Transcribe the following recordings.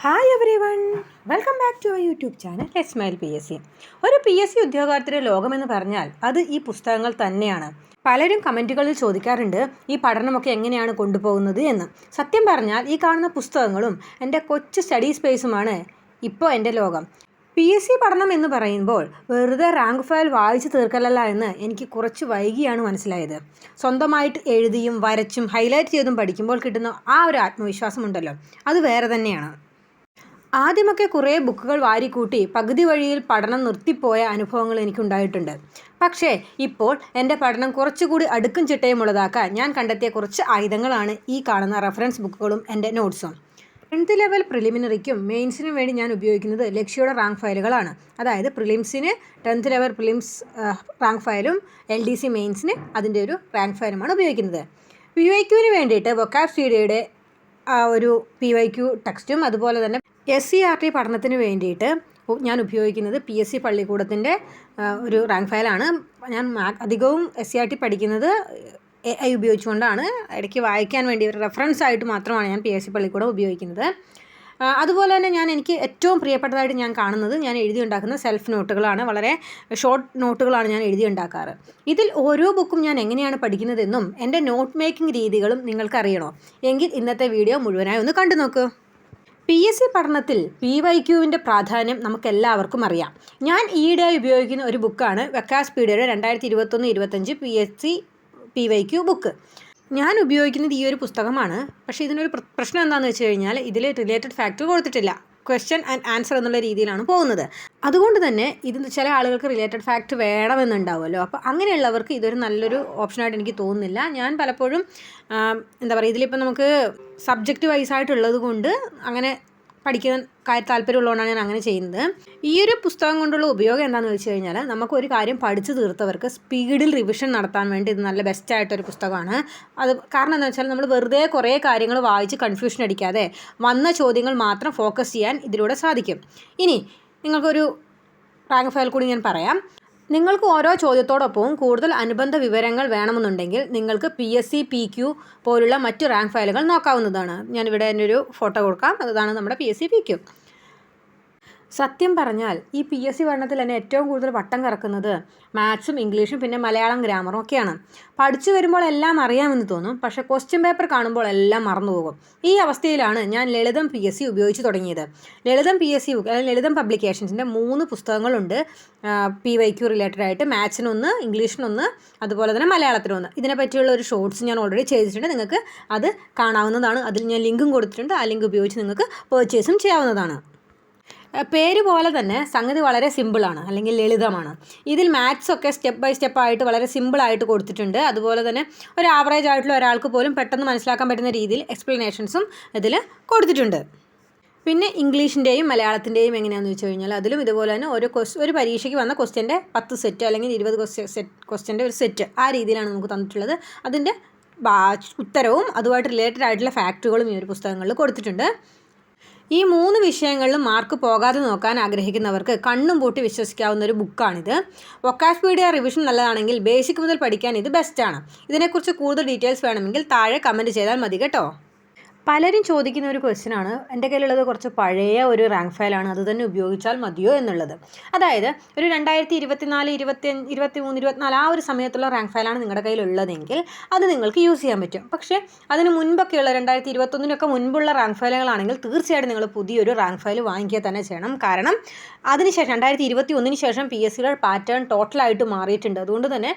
Hi everyone welcome back to our YouTube channel smile P S C ഒരു P S C ഉദ്യോഗാർത്ഥിയുടെ ലോകമെന്ന് പറഞ്ഞാൽ അത് ഈ പുസ്തകങ്ങൾ തന്നെയാണ്. പലരും കമന്റുകളിൽ ചോദിക്കാറുണ്ട് ഈ പഠനമൊക്കെ എങ്ങനെയാണ് കൊണ്ടുപോകുന്നത്? എന്ന്. സത്യം പറഞ്ഞാൽ ഈ കാണുന്ന പുസ്തകങ്ങളും എന്റെ കൊച്ചു സ്റ്റഡി സ്പേസുമാണ് ഇപ്പോൾ എന്റെ ലോകം. പി എസ് സി പഠനം എന്ന് പറയുമ്പോൾ വെറുതെ റാങ്ക് ഫയൽ വായിച്ചു തീർക്കലല്ല എന്ന് എനിക്ക് കുറച്ച് വൈകിയാണ് മനസ്സിലായത്. സ്വന്തമായിട്ട് എഴുതിയും വരച്ചും ഹൈലൈറ്റ് ചെയ്തും പഠിക്കുമ്പോൾ കിട്ടുന്ന ആ ഒരു ആത്മവിശ്വാസമുണ്ടല്ലോ. അത് വേറെ തന്നെയാണ്. ആദ്യമൊക്കെ കുറേ ബുക്കുകൾ വാരിക്കൂട്ടി പകുതി വഴിയിൽ പഠനം നിർത്തിപ്പോയ അനുഭവങ്ങൾ എനിക്കുണ്ടായിട്ടുണ്ട്. പക്ഷേ ഇപ്പോൾ എന്റെ പഠനം കുറച്ചുകൂടി അടുക്കും ചിട്ടയുമുള്ളതാക്കാൻ ഞാൻ കണ്ടെത്തിയ കുറച്ച് ആയുധങ്ങളാണ് ഈ കാണുന്ന റെഫറൻസ് ബുക്കുകളും എന്റെ നോട്ട്സും. ടെൻത്ത് ലെവൽ പ്രിലിമിനറിക്കും മെയിൻസിനും വേണ്ടി ഞാൻ ഉപയോഗിക്കുന്നത് ലക്ഷ്യയുടെ റാങ്ക് ഫയലുകളാണ്. അതായത് പ്രിലിംസിന് ടെൻത്ത് ലെവൽ പ്രിലിംസ് റാങ്ക് ഫയലും എൽ ഡി സി മെയിൻസിന് അതിന്റെ ഒരു റാങ്ക് ഫയലുമാണ് ഉപയോഗിക്കുന്നത്. പി വൈ ക്യൂവിന് വേണ്ടിയിട്ട് വൊക്കാബ് സീഡിയുടെ ഒരു പി വൈ ക്യു ടെക്സ്റ്റും അതുപോലെ തന്നെ എസ് സി ആർ ടി പഠനത്തിന് വേണ്ടിയിട്ട് ഞാൻ ഉപയോഗിക്കുന്നത് പി എസ് സി പള്ളിക്കൂടത്തിന്റെ ഒരു റാങ്ക് ഫയലാണ്. ഞാൻ അധികവും എസ് സി ആർ ടി പഠിക്കുന്നത് എ ഐ ഉപയോഗിച്ചുകൊണ്ടാണ്. ഇടയ്ക്ക് വായിക്കാൻ വേണ്ടി ഒരു റെഫറൻസ് ആയിട്ട് മാത്രമാണ് ഞാൻ പി എസ് സി പള്ളിക്കൂടം ഉപയോഗിക്കുന്നത്. അതുപോലെ തന്നെ ഞാൻ എനിക്ക് ഏറ്റവും പ്രിയപ്പെട്ടതായിട്ട് ഞാൻ കാണുന്നത് ഞാൻ എഴുതി ഉണ്ടാക്കുന്ന സെൽഫ് നോട്ടുകളാണ് വളരെ ഷോർട്ട് നോട്ടുകളാണ് ഞാൻ എഴുതി ഉണ്ടാക്കാറ്. ഇതിൽ ഓരോ ബുക്കും ഞാൻ എങ്ങനെയാണ് പഠിക്കുന്നതെന്നും എന്റെ നോട്ട് മേക്കിംഗ് രീതികളും നിങ്ങൾക്കറിയണോ? എങ്കിൽ ഇന്നത്തെ വീഡിയോ മുഴുവനായി ഒന്ന് കണ്ടു നോക്കൂ പി എസ് സി പഠനത്തിൽ പി വൈ ക്യുവിന്റെ പ്രാധാന്യം നമുക്കെല്ലാവർക്കും അറിയാം. ഞാൻ ഈയിടെയായി ഉപയോഗിക്കുന്ന ഒരു ബുക്കാണ് വെക്കാസ് പീഡിയയുടെ രണ്ടായിരത്തി ഇരുപത്തൊന്ന് ഇരുപത്തഞ്ച് P S C P Y Q book. ഞാൻ ഉപയോഗിക്കുന്നത് ഈ ഒരു പുസ്തകമാണ്. പക്ഷേ ഇതിനൊരു പ്രശ്നം എന്താണെന്ന് വെച്ച് കഴിഞ്ഞാൽ ഇതിൽ റിലേറ്റഡ് ഫാക്ടർ കൊടുത്തിട്ടില്ല. ക്വസ്റ്റ്യൻ ആൻഡ് ആൻസർ എന്നുള്ള രീതിയിലാണ് പോകുന്നത്. അതുകൊണ്ട് തന്നെ ഇത് ചില ആളുകൾക്ക് റിലേറ്റഡ് ഫാക്ട് വേണമെന്നുണ്ടാവുമല്ലോ. അപ്പോൾ അങ്ങനെയുള്ളവർക്ക് ഇതൊരു നല്ലൊരു ഓപ്ഷനായിട്ട് എനിക്ക് തോന്നുന്നില്ല. ഞാൻ പലപ്പോഴും എന്താ പറയുക ഇതിലിപ്പോൾ നമുക്ക് സബ്ജക്റ്റ് വൈസ് ആയിട്ടുള്ളത് കൊണ്ട് അങ്ങനെ പഠിക്കാൻ താല്പര്യമുള്ളതുകൊണ്ടാണ് ഞാൻ അങ്ങനെ ചെയ്യുന്നത്. ഈ ഒരു പുസ്തകം കൊണ്ടുള്ള ഉപയോഗം എന്താണെന്ന് വെച്ച് കഴിഞ്ഞാൽ നമുക്ക് ഒരു കാര്യം പഠിച്ചു തീർത്തവർക്ക് സ്പീഡിൽ റിവിഷൻ നടത്താൻ വേണ്ടി ഇത് നല്ല ബെസ്റ്റ് ആയിട്ടൊരു പുസ്തകമാണ്. അത് കാരണം എന്താ വെച്ചാൽ നമ്മൾ വെറുതെ കുറേ കാര്യങ്ങൾ വായിച്ച് കൺഫ്യൂഷൻ അടിക്കാതെ വന്ന ചോദ്യങ്ങൾ മാത്രം ഫോക്കസ് ചെയ്യാൻ ഇതിലൂടെ സാധിക്കും. ഇനി നിങ്ങൾക്കൊരു റാങ്ക് ഫയൽ കൂടി ഞാൻ പറയാം. നിങ്ങൾക്ക് ഓരോ ചോദ്യത്തോടൊപ്പവും കൂടുതൽ അനുബന്ധ വിവരങ്ങൾ വേണമെന്നുണ്ടെങ്കിൽ നിങ്ങൾക്ക് P S C P Q പോലുള്ള മറ്റ് റാങ്ക് ഫയലുകൾ നോക്കാവുന്നതാണ്. ഞാനിവിടെ ഒരു ഫോട്ടോ കൊടുക്കാം. അതാണ് നമ്മുടെ P S C P Q സത്യം പറഞ്ഞാൽ ഈ പി എസ് സി പഠനത്തിൽ തന്നെ ഏറ്റവും കൂടുതൽ വട്ടം കറക്കുന്നത് മാത്സും ഇംഗ്ലീഷും പിന്നെ മലയാളം ഗ്രാമറും ഒക്കെയാണ്. പഠിച്ചു വരുമ്പോൾ എല്ലാം അറിയാമെന്ന് തോന്നും പക്ഷേ ക്വസ്റ്റ്യൻ പേപ്പർ കാണുമ്പോൾ എല്ലാം മറന്നുപോകും. ഈ അവസ്ഥയിലാണ് ഞാൻ ലളിതം പി എസ് സി ഉപയോഗിച്ച് തുടങ്ങിയത്. ലളിതം പി എസ് സി അല്ലെങ്കിൽ ലളിതം പബ്ലിക്കേഷൻസിന്റെ മൂന്ന് പുസ്തകങ്ങളുണ്ട്. പി വൈ ക്യു റിലേറ്റഡ് ആയിട്ട് മാത്സിനൊന്ന് ഇംഗ്ലീഷിനൊന്ന് അതുപോലെ തന്നെ മലയാളത്തിനൊന്ന്. ഇതിനെ പറ്റിയുള്ള ഒരു ഷോർട്സ് ഞാൻ ഓൾറെഡി ചെയ്തിട്ടുണ്ട്. നിങ്ങൾക്ക് അത് കാണാവുന്നതാണ്. അതിൽ ഞാൻ ലിങ്കും കൊടുത്തിട്ടുണ്ട്. ആ ലിങ്ക് ഉപയോഗിച്ച് നിങ്ങൾക്ക് പേർച്ചേസും ചെയ്യാവുന്നതാണ്. പേര് പോലെ തന്നെ സംഗതി വളരെ സിമ്പിളാണ് അല്ലെങ്കിൽ ലളിതമാണ്. ഇതിൽ മാത്സ് ഒക്കെ സ്റ്റെപ്പ് ബൈ സ്റ്റെപ്പ് ആയിട്ട് വളരെ സിമ്പിളായിട്ട് കൊടുത്തിട്ടുണ്ട്. അതുപോലെ തന്നെ ഒരു ആവറേജ് ആയിട്ടുള്ള ഒരാൾക്ക് പോലും പെട്ടെന്ന് മനസ്സിലാക്കാൻ പറ്റുന്ന രീതിയിൽ എക്സ്പ്ലനേഷൻസും ഇതിൽ കൊടുത്തിട്ടുണ്ട്. പിന്നെ ഇംഗ്ലീഷിന്റെയും മലയാളത്തിന്റെയും എങ്ങനെയാണെന്ന് വെച്ച് കഴിഞ്ഞാൽ അതിലും ഇതുപോലെ തന്നെ ഒരു ക്വസ് ഒരു പരീക്ഷയ്ക്ക് വന്ന ക്വസ്റ്റ്യന്റെ പത്ത് സെറ്റ് അല്ലെങ്കിൽ ഇരുപത് ക്വസ്റ്റ്യൻ സെറ്റ് ക്വസ്റ്റ്യന്റെ ഒരു സെറ്റ് ആ രീതിയിലാണ് നമുക്ക് തന്നിട്ടുള്ളത്. അതിന്റെ ഉത്തരവും അതുമായിട്ട് റിലേറ്റഡ് ആയിട്ടുള്ള ഫാക്റ്റുകളും ഈ ഒരു പുസ്തകങ്ങളിൽ കൊടുത്തിട്ടുണ്ട്. ഈ മൂന്ന് വിഷയങ്ങളിലും മാർക്ക് പോകാതെ നോക്കാൻ ആഗ്രഹിക്കുന്നവർക്ക് കണ്ണും പൂട്ടി വിശ്വസിക്കാവുന്ന ഒരു ബുക്കാണിത് വൊക്കാസ്പീഡിയ റിവിഷൻ നല്ലതാണെങ്കിൽ ബേസിക് മുതൽ പഠിക്കാൻ ഇത് ബെസ്റ്റാണ് ഇതിനെക്കുറിച്ച് കൂടുതൽ ഡീറ്റെയിൽസ് വേണമെങ്കിൽ താഴെ കമന്റ് ചെയ്താൽ മതി കേട്ടോ. പലരും ചോദിക്കുന്ന ഒരു ക്വസ്റ്റ്യൻ ആണ്. എന്റെ കയ്യിലുള്ളത് കുറച്ച് പഴയ ഒരു റാങ്ക് ഫയലാണ് അത് തന്നെ ഉപയോഗിച്ചാൽ മതിയോ എന്നുള്ളത്. അതായത് ഒരു രണ്ടായിരത്തി ഇരുപത്തിനാല് ഇരുപത്തി ഇരുപത്തി മൂന്ന് ഇരുപത്തിനാല് ആ ഒരു സമയത്തുള്ള റാങ്ക് ഫയലാണ് നിങ്ങളുടെ കയ്യിലുള്ളതെങ്കിൽ അത് നിങ്ങൾക്ക് യൂസ് ചെയ്യാൻ പറ്റും. പക്ഷേ അതിന് മുൻപൊക്കെയുള്ള രണ്ടായിരത്തി ഇരുപത്തൊന്നിനൊക്കെ മുൻപുള്ള റാങ്ക് ഫയലുകളാണെങ്കിൽ തീർച്ചയായിട്ടും നിങ്ങൾ പുതിയൊരു റാങ്ക് ഫയൽ വാങ്ങിക്കുക തന്നെ ചെയ്യണം. കാരണം അതിനുശേഷം രണ്ടായിരത്തി ഇരുപത്തി ഒന്നിന് ശേഷം പി എസ് സിയുടെ പാറ്റേൺ ടോട്ടലായിട്ട് മാറിയിട്ടുണ്ട്. അതുകൊണ്ട് തന്നെ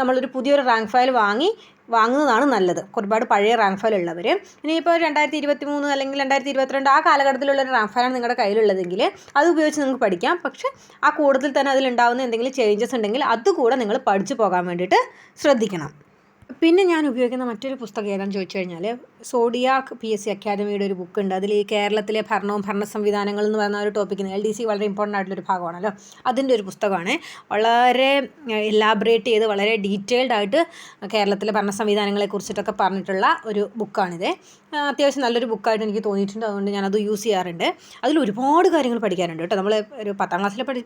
നമ്മളൊരു പുതിയൊരു റാങ്ക് ഫയൽ വാങ്ങി വാങ്ങുന്നതാണ് നല്ലത്. ഒരുപാട് പഴയ റാംഫൽ ഉള്ളവർ ഇനിയിപ്പോൾ രണ്ടായിരത്തി ഇരുപത്തി മൂന്ന് അല്ലെങ്കിൽ രണ്ടായിരത്തി ഇരുപത്തിരണ്ട് ആ കാലഘട്ടത്തിലുള്ള ഒരു ഫയലാണ് നിങ്ങളുടെ കയ്യിലുള്ളതെങ്കിൽ അത് ഉപയോഗിച്ച് നിങ്ങൾക്ക് പഠിക്കാം. പക്ഷേ ആ കൂടുതൽ തന്നെ അതിലുണ്ടാകുന്ന എന്തെങ്കിലും ചേഞ്ചസ് ഉണ്ടെങ്കിൽ അതുകൂടെ നിങ്ങൾ പഠിച്ചു പോകാൻ വേണ്ടിയിട്ട് ശ്രദ്ധിക്കണം. പിന്നെ ഞാൻ ഉപയോഗിക്കുന്ന മറ്റൊരു പുസ്തകം ഏതാണെന്ന് ചോദിച്ചു കഴിഞ്ഞാൽ സോഡിയാക്ക് പി എസ് സി അക്കാദമിയുടെ ഒരു ബുക്ക് ഉണ്ട്. അതിൽ ഈ കേരളത്തിലെ ഭരണവും ഭരണ സംവിധാനങ്ങൾ എന്ന് പറയുന്ന ഒരു ടോപ്പിക്കിന് എൽ ഡി സി വളരെ ഇമ്പോർട്ടന്റ് ആയിട്ടുള്ളൊരു ഭാഗമാണല്ലോ. അതിന്റെ ഒരു പുസ്തകമാണ്. വളരെ എലാബറേറ്റ് ചെയ്ത് വളരെ ഡീറ്റെയിൽഡ് ആയിട്ട് കേരളത്തിലെ ഭരണ സംവിധാനങ്ങളെ കുറിച്ചിട്ടൊക്കെ പറഞ്ഞിട്ടുള്ള ഒരു ബുക്കാണിത് അത്യാവശ്യം നല്ലൊരു ബുക്കായിട്ട് എനിക്ക് തോന്നിയിട്ടുണ്ട്. അതുകൊണ്ട് ഞാനത് യൂസ് ചെയ്യാറുണ്ട്. അതിൽ ഒരുപാട് കാര്യങ്ങൾ പഠിക്കാനുണ്ട് കേട്ടോ. നമ്മൾ ഒരു പത്താം ക്ലാസ്സിലെ പഠി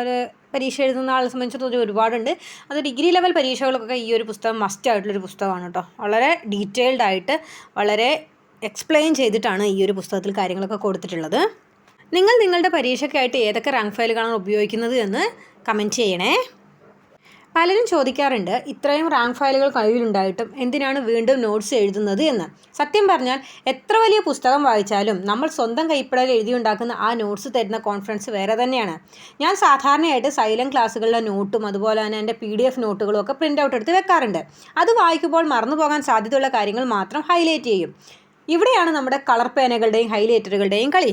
ഒരു പരീക്ഷ എഴുതുന്ന ആളെ സംബന്ധിച്ചിടത്തോളം ഒരുപാടുണ്ട് അത് ഡിഗ്രി ലെവൽ പരീക്ഷകൾക്കൊക്കെ ഈ ഒരു പുസ്തകം മസ്റ്റ് ആയിട്ടുള്ളൊരു പുസ്തകമാണ് കേട്ടോ. വളരെ ഡീറ്റെയിൽഡ് ആയിട്ട് വളരെ എക്സ്പ്ലെയിൻ ചെയ്തിട്ടാണ് ഈ ഒരു പുസ്തകത്തിൽ കാര്യങ്ങളൊക്കെ കൊടുത്തിട്ടുള്ളത്. നിങ്ങൾ നിങ്ങളുടെ പരീക്ഷയ്ക്കായിട്ട് ഏതൊക്കെ റാങ്ക് ഫയലുകളാണ് ഉപയോഗിക്കുന്നത് എന്ന് കമന്റ് ചെയ്യണേ. പലരും ചോദിക്കാറുണ്ട് ഇത്രയും റാങ്ക് ഫയലുകൾ കയ്യിലുണ്ടായിട്ടും എന്തിനാണ് വീണ്ടും നോട്ട്സ് എഴുതുന്നത് എന്ന്. സത്യം പറഞ്ഞാൽ എത്ര വലിയ പുസ്തകം വായിച്ചാലും നമ്മൾ സ്വന്തം കൈപ്പടയിൽ എഴുതിയുണ്ടാക്കുന്ന ആ നോട്ട്സ് തരുന്ന കോൺഫിഡൻസ് വേറെ തന്നെയാണ്. ഞാൻ സാധാരണയായിട്ട് സൈലന്റ് ക്ലാസ്സുകളിലെ നോട്ടും അതുപോലെ തന്നെ എന്റെ പി ഡി എഫ് നോട്ടുകളും ഒക്കെ പ്രിന്റ് ഔട്ട് എടുത്ത് വെക്കാറുണ്ട്. അത് വായിക്കുമ്പോൾ മറന്നു പോകാൻ സാധ്യതയുള്ള കാര്യങ്ങൾ മാത്രം ഹൈലൈറ്റ് ചെയ്യും. ഇവിടെയാണ് നമ്മുടെ കളർ പേനകളുടെയും ഹൈലൈറ്ററുകളുടെയും കളി.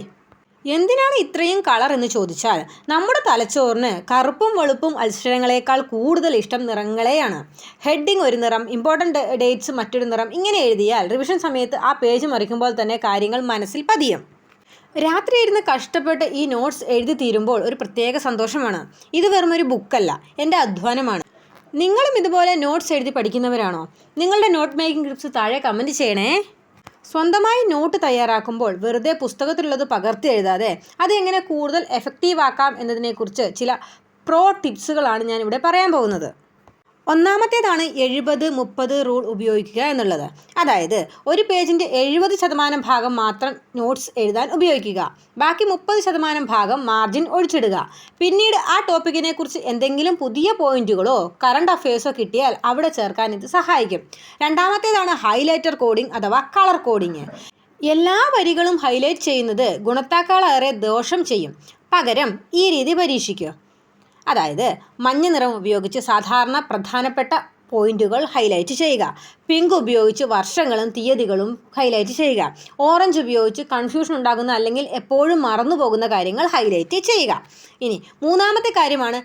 എന്തിനാണ് ഇത്രയും കളർ എന്ന് ചോദിച്ചാൽ നമ്മുടെ തലച്ചോറിന് കറുപ്പും വെളുപ്പും അക്ഷരങ്ങളെക്കാൾ കൂടുതൽ ഇഷ്ടം നിറങ്ങളെയാണ്. ഹെഡിങ് ഒരു നിറം ഇമ്പോർട്ടന്റ് ഡേറ്റ്സ് മറ്റൊരു നിറം ഇങ്ങനെ എഴുതിയാൽ റിവിഷൻ സമയത്ത് ആ പേജ് മറിക്കുമ്പോൾ തന്നെ കാര്യങ്ങൾ മനസ്സിൽ പതിയും. രാത്രി ഇരുന്ന് കഷ്ടപ്പെട്ട് ഈ നോട്ട്സ് എഴുതി തീരുമ്പോൾ ഒരു പ്രത്യേക സന്തോഷമാണ്. ഇത് വെറും ഒരു ബുക്കല്ല എന്റെ അധ്വാനമാണ്. നിങ്ങളും ഇതുപോലെ നോട്ട്സ് എഴുതി പഠിക്കുന്നവരാണോ? നിങ്ങളുടെ നോട്ട് മേക്കിംഗ് ടിപ്സ് താഴെ കമന്റ് ചെയ്യണേ. സ്വന്തമായി നോട്ട് തയ്യാറാക്കുമ്പോൾ വെറുതെ പുസ്തകത്തിലുള്ളത് പകർത്തി എഴുതാതെ അതെങ്ങനെ കൂടുതൽ എഫക്റ്റീവ് ആക്കാം എന്നതിനെക്കുറിച്ച് ചില പ്രോ ടിപ്സുകളാണ് ഞാനിവിടെ പറയാൻ പോകുന്നത്. ഒന്നാമത്തേതാണ് എഴുപത് മുപ്പത് റൂൾ ഉപയോഗിക്കുക എന്നുള്ളത്. അതായത് ഒരു പേജിന്റെ എഴുപത് ശതമാനം ഭാഗം മാത്രം നോട്ട്സ് എഴുതാൻ ഉപയോഗിക്കുക. ബാക്കി മുപ്പത് ശതമാനം ഭാഗം മാർജിൻ ഒഴിച്ചിടുക. പിന്നീട് ആ ടോപ്പിക്കിനെ കുറിച്ച് എന്തെങ്കിലും പുതിയ പോയിന്റുകളോ കറണ്ട് അഫയേഴ്സോ കിട്ടിയാൽ അവിടെ ചേർക്കാൻ ഇത് സഹായിക്കും. രണ്ടാമത്തേതാണ് ഹൈലൈറ്റർ കോഡിംഗ് അഥവാ കളർ കോഡിംഗ്. എല്ലാ വരികളും ഹൈലൈറ്റ് ചെയ്യുന്നത് ഗുണത്താക്കാളേറെ ദോഷം ചെയ്യും. പകരം ഈ രീതി പരീക്ഷിക്കുക. അതായത് മഞ്ഞ നിറം ഉപയോഗിച്ച് സാധാരണ പ്രധാനപ്പെട്ട പോയിന്റുകൾ ഹൈലൈറ്റ് ചെയ്യുക. പിങ്ക് ഉപയോഗിച്ച് വർഷങ്ങളും തീയതികളും ഹൈലൈറ്റ് ചെയ്യുക. ഓറഞ്ച് ഉപയോഗിച്ച് കൺഫ്യൂഷൻ ഉണ്ടാകുന്ന അല്ലെങ്കിൽ എപ്പോഴും മറന്നു പോകുന്ന കാര്യങ്ങൾ ഹൈലൈറ്റ് ചെയ്യുക. ഇനി മൂന്നാമത്തെ കാര്യമാണ്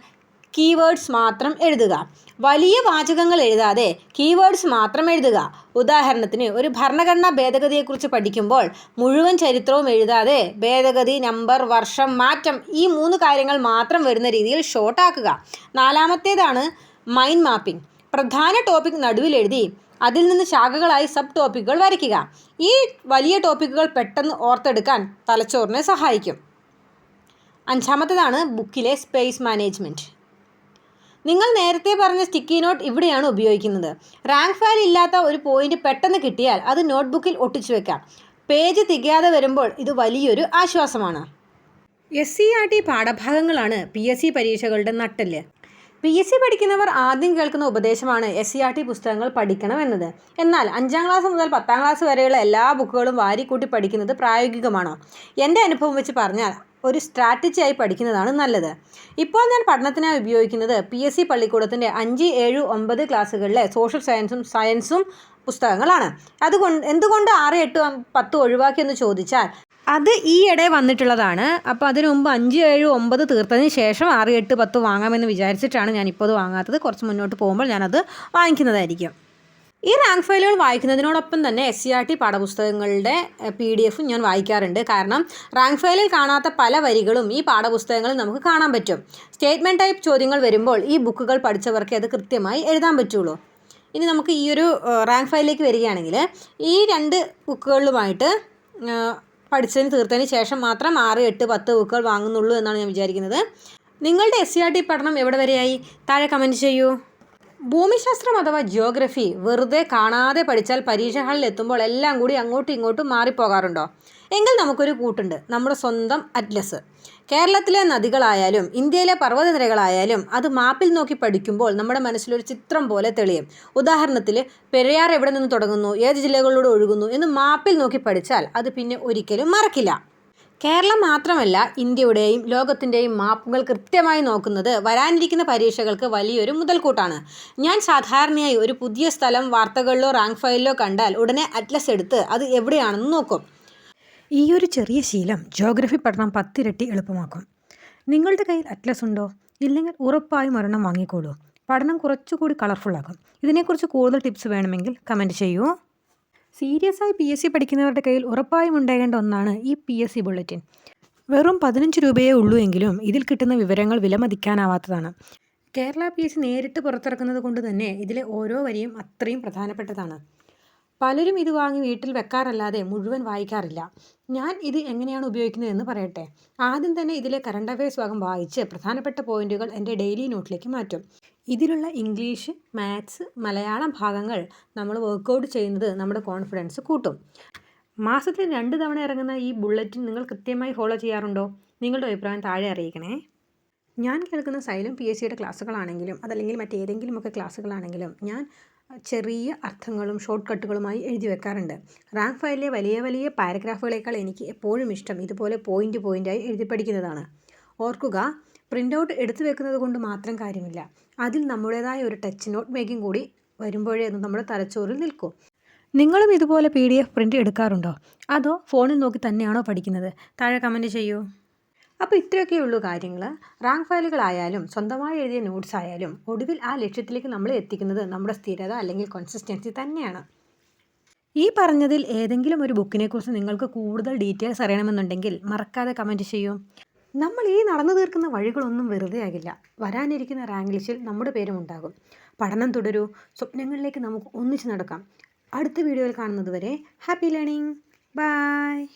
കീവേഡ്സ് മാത്രം എഴുതുക. വലിയ വാചകങ്ങൾ എഴുതാതെ കീവേഡ്സ് മാത്രം എഴുതുക. ഉദാഹരണത്തിന് ഒരു ഭരണഘടനാ ഭേദഗതിയെക്കുറിച്ച് പഠിക്കുമ്പോൾ മുഴുവൻ ചരിത്രവും എഴുതാതെ ഭേദഗതി നമ്പർ വർഷം മാറ്റം ഈ മൂന്ന് കാര്യങ്ങൾ മാത്രം വരുന്ന രീതിയിൽ ഷോർട്ടാക്കുക നാലാമത്തേതാണ് മൈൻഡ് മാപ്പിംഗ് പ്രധാന ടോപ്പിക് നടുവിൽ എഴുതി അതിൽ നിന്ന് ശാഖകളായി സബ് ടോപ്പിക്കുകൾ വരയ്ക്കുക. ഈ വലിയ ടോപ്പിക്കുകൾ പെട്ടെന്ന് ഓർത്തെടുക്കാൻ തലച്ചോറിനെ സഹായിക്കും. അഞ്ചാമത്തേതാണ് ബുക്കിലെ സ്പേസ് മാനേജ്മെന്റ് നിങ്ങൾ നേരത്തെ പറഞ്ഞ സ്റ്റിക്കി നോട്ട് ഇവിടെയാണ് ഉപയോഗിക്കുന്നത്. റാങ്ക് ഫയൽ ഇല്ലാത്ത ഒരു പോയിന്റ് പെട്ടെന്ന് കിട്ടിയാൽ അത് നോട്ട്ബുക്കിൽ ഒട്ടിച്ചു വെക്കാം. പേജ് തികയാതെ വരുമ്പോൾ ഇത് വലിയൊരു ആശ്വാസമാണ്. എസ് സി ആർ ടി പാഠഭാഗങ്ങളാണ് പി എസ് സി പരീക്ഷകളുടെ നട്ടൽ പി എസ് സി പഠിക്കുന്നവർ ആദ്യം കേൾക്കുന്ന ഉപദേശമാണ് എസ് സി ആർ ടി പുസ്തകങ്ങൾ പഠിക്കണം എന്നത് എന്നാൽ അഞ്ചാം ക്ലാസ് മുതൽ പത്താം ക്ലാസ് വരെയുള്ള എല്ലാ ബുക്കുകളും വാരിക്കൂട്ടി പഠിക്കുന്നത് പ്രായോഗികമാണോ? എന്റെ അനുഭവം വെച്ച് പറഞ്ഞാൽ ഒരു സ്ട്രാറ്റജിയായി പഠിക്കുന്നതാണ് നല്ലത്. ഇപ്പോൾ ഞാൻ പഠനത്തിനായി ഉപയോഗിക്കുന്നത് പി എസ് സി പള്ളിക്കൂടത്തിന്റെ അഞ്ച് ഏഴ് ഒമ്പത് ക്ലാസ്സുകളിലെ സോഷ്യൽ സയൻസും സയൻസും പുസ്തകങ്ങളാണ്. അതുകൊണ്ട് എന്തുകൊണ്ട് ആറ് എട്ട് പത്ത് ഒഴിവാക്കിയെന്ന് ചോദിച്ചാൽ അത് ഈ ഈയിടെ വന്നിട്ടുള്ളതാണ്. അപ്പോൾ അതിനു മുമ്പ് അഞ്ച് ഏഴ് ഒമ്പത് തീർത്തതിന് ശേഷം ആറ് എട്ട് പത്ത് വാങ്ങാമെന്ന് വിചാരിച്ചിട്ടാണ് ഞാൻ ഇപ്പോൾ അത് വാങ്ങാത്തത്. കുറച്ച് മുന്നോട്ട് പോകുമ്പോൾ ഞാനത് വാങ്ങിക്കുന്നതായിരിക്കും. ഈ റാങ്ക് ഫയലുകൾ വായിക്കുന്നതിനോടൊപ്പം തന്നെ എസ് സി ആർ ടി പാഠപുസ്തകങ്ങളുടെ പി ഡി എഫും ഞാൻ വായിക്കാറുണ്ട്. കാരണം റാങ്ക് ഫയലിൽ കാണാത്ത പല വരികളും ഈ പാഠപുസ്തകങ്ങളിൽ നമുക്ക് കാണാൻ പറ്റും. സ്റ്റേറ്റ്മെന്റ് ടൈപ്പ് ചോദ്യങ്ങൾ വരുമ്പോൾ ഈ ബുക്കുകൾ പഠിച്ചവർക്ക് അത് കൃത്യമായി എഴുതാൻ പറ്റുള്ളൂ. ഇനി നമുക്ക് ഈ ഒരു റാങ്ക് ഫയലിലേക്ക് വരികയാണെങ്കിൽ ഈ രണ്ട് ബുക്കുകളിലുമായിട്ട് പഠിച്ചതിന് തീർത്തതിന് ശേഷം മാത്രം ആറ് എട്ട് പത്ത് ബുക്കുകൾ വാങ്ങുന്നുള്ളൂ എന്നാണ് ഞാൻ വിചാരിക്കുന്നത്. നിങ്ങളുടെ എസ് സി ആർ ടി പഠനം എവിടെ വരെയായി? താഴെ കമന്റ് ചെയ്യൂ. ഭൂമിശാസ്ത്രം അഥവാ ജിയോഗ്രഫി വെറുതെ കാണാതെ പഠിച്ചാൽ പരീക്ഷ ഹാളിൽ എത്തുമ്പോൾ എല്ലാം കൂടി അങ്ങോട്ടും ഇങ്ങോട്ടും മാറിപ്പോകാറുണ്ടോ? എങ്കിൽ നമുക്കൊരു കൂട്ടുണ്ട്. നമ്മുടെ സ്വന്തം അറ്റ്ലസ് കേരളത്തിലെ നദികളായാലും ഇന്ത്യയിലെ പർവതനിരകളായാലും അത് മാപ്പിൽ നോക്കി പഠിക്കുമ്പോൾ നമ്മുടെ മനസ്സിലൊരു ചിത്രം പോലെ തെളിയും. ഉദാഹരണത്തിൽ പെരിയാർ എവിടെ നിന്ന് തുടങ്ങുന്നു? ഏത് ജില്ലകളിലൂടെ ഒഴുകുന്നു? എന്ന് മാപ്പിൽ നോക്കി പഠിച്ചാൽ അത് പിന്നെ ഒരിക്കലും മറക്കില്ല. കേരളം മാത്രമല്ല ഇന്ത്യയുടെയും ലോകത്തിന്റെയും മാപ്പുകൾ കൃത്യമായി നോക്കുന്നത് വരാനിരിക്കുന്ന പരീക്ഷകൾക്ക് വലിയൊരു മുതൽക്കൂട്ടാണ്. ഞാൻ സാധാരണയായി ഒരു പുതിയ സ്ഥലം വാർത്തകളിലോ റാങ്ക് ഫയലിലോ കണ്ടാൽ ഉടനെ അറ്റ്ലസ് എടുത്ത് അത് എവിടെയാണെന്ന് നോക്കും. ഈ ഒരു ചെറിയ ശീലം ജോഗ്രഫി പഠനം പത്തിരട്ടി എളുപ്പമാക്കും. നിങ്ങളുടെ കയ്യിൽ അറ്റ്ലസ് ഉണ്ടോ? ഇല്ലെങ്കിൽ ഉറപ്പായും ഒരെണ്ണം വാങ്ങിക്കോളൂ പഠനം കുറച്ചുകൂടി കളർഫുള്ളാക്കും. ഇതിനെക്കുറിച്ച് കൂടുതൽ ടിപ്സ് വേണമെങ്കിൽ കമന്റ് ചെയ്യൂ. സീരിയസ് ആയി പി എസ് സി പഠിക്കുന്നവരുടെ കയ്യിൽ ഉറപ്പായും ഉണ്ടാകേണ്ട ഒന്നാണ് ഈ പി എസ് സി ബുള്ളറ്റിൻ വെറും പതിനഞ്ച് രൂപയേ ഉള്ളൂ എങ്കിലും ഇതിൽ കിട്ടുന്ന വിവരങ്ങൾ വിലമതിക്കാനാവാത്തതാണ്. കേരള പി എസ് സി നേരിട്ട് പുറത്തിറക്കുന്നത് കൊണ്ട് തന്നെ ഇതിലെ ഓരോ വരിയും അത്രയും പ്രധാനപ്പെട്ടതാണ്. പലരും ഇത് വാങ്ങി വീട്ടിൽ വെക്കാറല്ലാതെ മുഴുവൻ വായിക്കാറില്ല. ഞാൻ ഇത് എങ്ങനെയാണ് ഉപയോഗിക്കുന്നത് എന്ന് പറയട്ടെ. ആദ്യം തന്നെ ഇതിലെ കറണ്ട് അഫയേഴ്സ് ഭാഗം വായിച്ച് പ്രധാനപ്പെട്ട പോയിന്റുകൾ എന്റെ ഡെയിലി നോട്ടിലേക്ക് മാറ്റും. ഇതിലുള്ള ഇംഗ്ലീഷ് മാത്സ് മലയാളം ഭാഗങ്ങൾ നമ്മൾ വർക്കൗട്ട് ചെയ്യുന്നത് നമ്മുടെ കോൺഫിഡൻസ് കൂട്ടും. മാസത്തിൽ രണ്ട് തവണ ഇറങ്ങുന്ന ഈ ബുള്ളറ്റിൻ നിങ്ങൾ കൃത്യമായി ഫോളോ ചെയ്യാറുണ്ടോ? നിങ്ങളുടെ അഭിപ്രായം താഴെ അറിയിക്കണേ. ഞാൻ കേൾക്കുന്ന സൈലം പി എസ് സിയുടെ ക്ലാസ്സുകളാണെങ്കിലും അതല്ലെങ്കിൽ മറ്റേതെങ്കിലുമൊക്കെ ക്ലാസ്സുകളാണെങ്കിലും ഞാൻ ചെറിയ അർത്ഥങ്ങളും ഷോർട്ട് കട്ടുകളുമായി എഴുതി വെക്കാറുണ്ട്. റാങ്ക് ഫയലിലെ വലിയ വലിയ പാരഗ്രാഫുകളേക്കാൾ എനിക്ക് എപ്പോഴും ഇഷ്ടം ഇതുപോലെ പോയിന്റ് പോയിന്റായി എഴുതി പഠിക്കുന്നതാണ്. ഓർക്കുക പ്രിന്റ് ഔട്ട് എടുത്തു വെക്കുന്നത് കൊണ്ട് മാത്രം കാര്യമില്ല. അതിൽ നമ്മുടേതായ ഒരു ടച്ച് നോട്ട് മേക്കിംഗ് കൂടി വരുമ്പോഴേ അത് നമ്മുടെ തലച്ചോറിൽ നിൽക്കും. നിങ്ങളും ഇതുപോലെ പി ഡി എഫ് പ്രിന്റ് എടുക്കാറുണ്ടോ? അതോ ഫോണിൽ നോക്കി തന്നെയാണോ പഠിക്കുന്നത്? താഴെ കമന്റ് ചെയ്യൂ. അപ്പോൾ ഇത്രയൊക്കെ ഉള്ളൂ കാര്യങ്ങൾ റാങ്ക് ഫയലുകളായാലും സ്വന്തമായി എഴുതിയ നോട്ട്സ് ആയാലും ഒടുവിൽ ആ ലക്ഷ്യത്തിലേക്ക് നമ്മൾ എത്തിക്കുന്നത് നമ്മുടെ സ്ഥിരത അല്ലെങ്കിൽ കൺസിസ്റ്റൻസി തന്നെയാണ്. ഈ പറഞ്ഞതിൽ ഏതെങ്കിലും ഒരു ബുക്കിനെക്കുറിച്ച് നിങ്ങൾക്ക് കൂടുതൽ ഡീറ്റെയിൽസ് അറിയണമെന്നുണ്ടെങ്കിൽ മറക്കാതെ കമന്റ് ചെയ്യൂ. നമ്മൾ ഈ നടന്നു തീർക്കുന്ന വഴികളൊന്നും വെറുതെ ആകില്ല. വരാനിരിക്കുന്ന റാങ്ക് ലിസ്റ്റിൽ നമ്മുടെ പേരും ഉണ്ടാകും. പഠനം തുടരൂ. സ്വപ്നങ്ങളിലേക്ക് നമുക്ക് ഒന്നിച്ച് നടക്കാം. അടുത്ത വീഡിയോയിൽ കാണുന്നത് വരെ ഹാപ്പി ലേണിംഗ്. ബൈ.